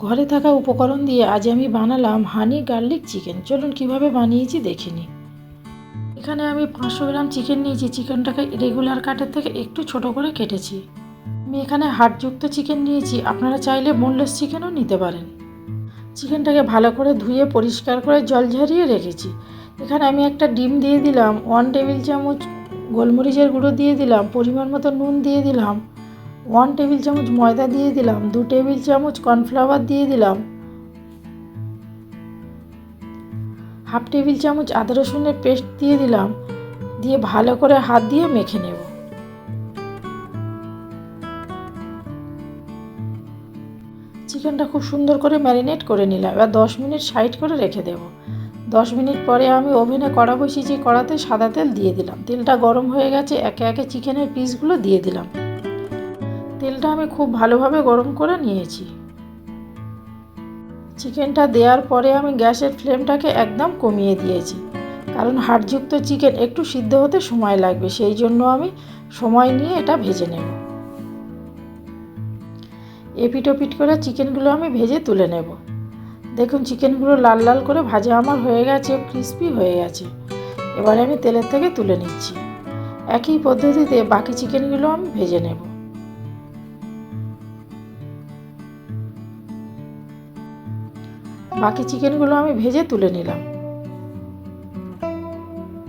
ঘরে থাকা উপকরণ দিয়ে আজ আমি বানালাম হানি গার্লিক চিকেন। চলুন কীভাবে বানিয়েছি দেখে নিই। এখানে আমি পাঁচশো গ্রাম চিকেন নিয়েছি। চিকেনটাকে রেগুলার কাটের থেকে একটু ছোট করে কেটেছি। আমি এখানে হাড়যুক্ত চিকেন নিয়েছি। আপনারা চাইলে বোনলেস চিকেনও নিতে পারেন। চিকেনটাকে ভালো করে ধুয়ে পরিষ্কার করে জল ঝরিয়ে রেখেছি। এখানে আমি একটা ডিম দিয়ে দিলাম, ওয়ান টেবিল চামচ গোলমরিচের গুঁড়ো দিয়ে দিলাম, পরিমাণ মতো নুন দিয়ে দিলাম। ওয়ান টেবিল চামচ ময়দা দিয়ে দিলাম, দু টেবিল চামচ কর্নফ্লাওয়ার দিয়ে দিলাম। হাফ টেবিল চামচ আদা রসুনের পেস্ট দিয়ে দিলাম, দিয়ে ভালো করে হাত দিয়ে মেখে নেব। চিকেনটা খুব সুন্দর করে ম্যারিনেট করে নিলাম, এবার দশ মিনিট সাইড করে রেখে দেবো। দশ মিনিট পরে আমি ওভেনে কড়া বসিয়েছি, কড়াতে সাদা তেল দিয়ে দিলাম। তেলটা গরম হয়ে গেছে, একে একে চিকেনের পিসগুলো দিয়ে দিলাম। তেলটা আমি খুব ভালোভাবে গরম করে নিয়েছি। চিকেনটা দেওয়ার পরে আমি গ্যাসের ফ্লেমটাকে একদম কমিয়ে দিয়েছি। কারণ হাড়যুক্ত চিকেন একটু সিদ্ধ হতে সময় লাগবে, সেই জন্য আমি সময় নিয়ে এটা ভেজে নেব। এপিট ওপিট করে চিকেনগুলো আমি ভেজে তুলে নেব। দেখুন, চিকেনগুলো লাল লাল করে ভাজা আমার হয়ে গেছে, ক্রিস্পি হয়ে গেছে। এবারে আমি তেলের থেকে তুলে নিচ্ছি। একই পদ্ধতিতে বাকি চিকেনগুলো আমি ভেজে নেব। বাকি চিকেনগুলো আমি ভেজে তুলে নিলাম।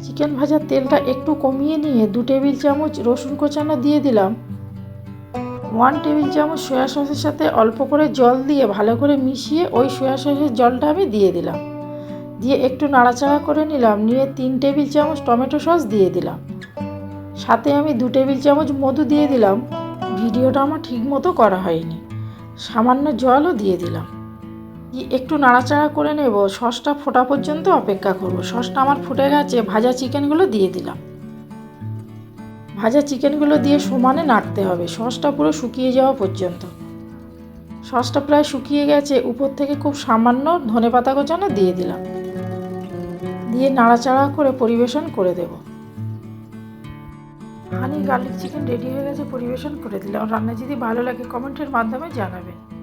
চিকেন ভাজার তেলটা একটু কমিয়ে নিয়ে দু টেবিল চামচ রসুন কোচানো দিয়ে দিলাম। ওয়ান টেবিল চামচ সয়া সসের সাথে অল্প করে জল দিয়ে ভালো করে মিশিয়ে ওই সয়া সসের জলটা আমি দিয়ে দিলাম। দিয়ে একটু নাড়াচাড়া করে নিলাম, নিয়ে তিন টেবিল চামচ টমেটো সস দিয়ে দিলাম। সাথে আমি দু টেবিল চামচ মধু দিয়ে দিলাম। ভিডিওটা আমার ঠিক মতো করা হয়নি। সামান্য জলও দিয়ে দিলাম। একটু নাড়াচাড়া করে নেব। সসটা ফোটা পর্যন্ত অপেক্ষা করব। সসটা আমার ফুটে গেছে, ভাজা চিকেনগুলো দিয়ে দিলাম। ভাজা চিকেনগুলো দিয়ে সমানে নাড়তে হবে। সসটা পুরো শুকিয়ে যাওয়া পর্যন্ত। সসটা প্রায় শুকিয়ে গেছে। উপর থেকে খুব সামান্য ধনে পাতা গোচানো দিয়ে দিলাম। দিয়ে নাড়াচাড়া করে পরিবেশন করে দেব। হানি গার্লিক চিকেন রেডি হয়ে গেছে, পরিবেশন করে দিলাম। রান্না যদি ভালো লাগে কমেন্টের মাধ্যমে জানাবেন।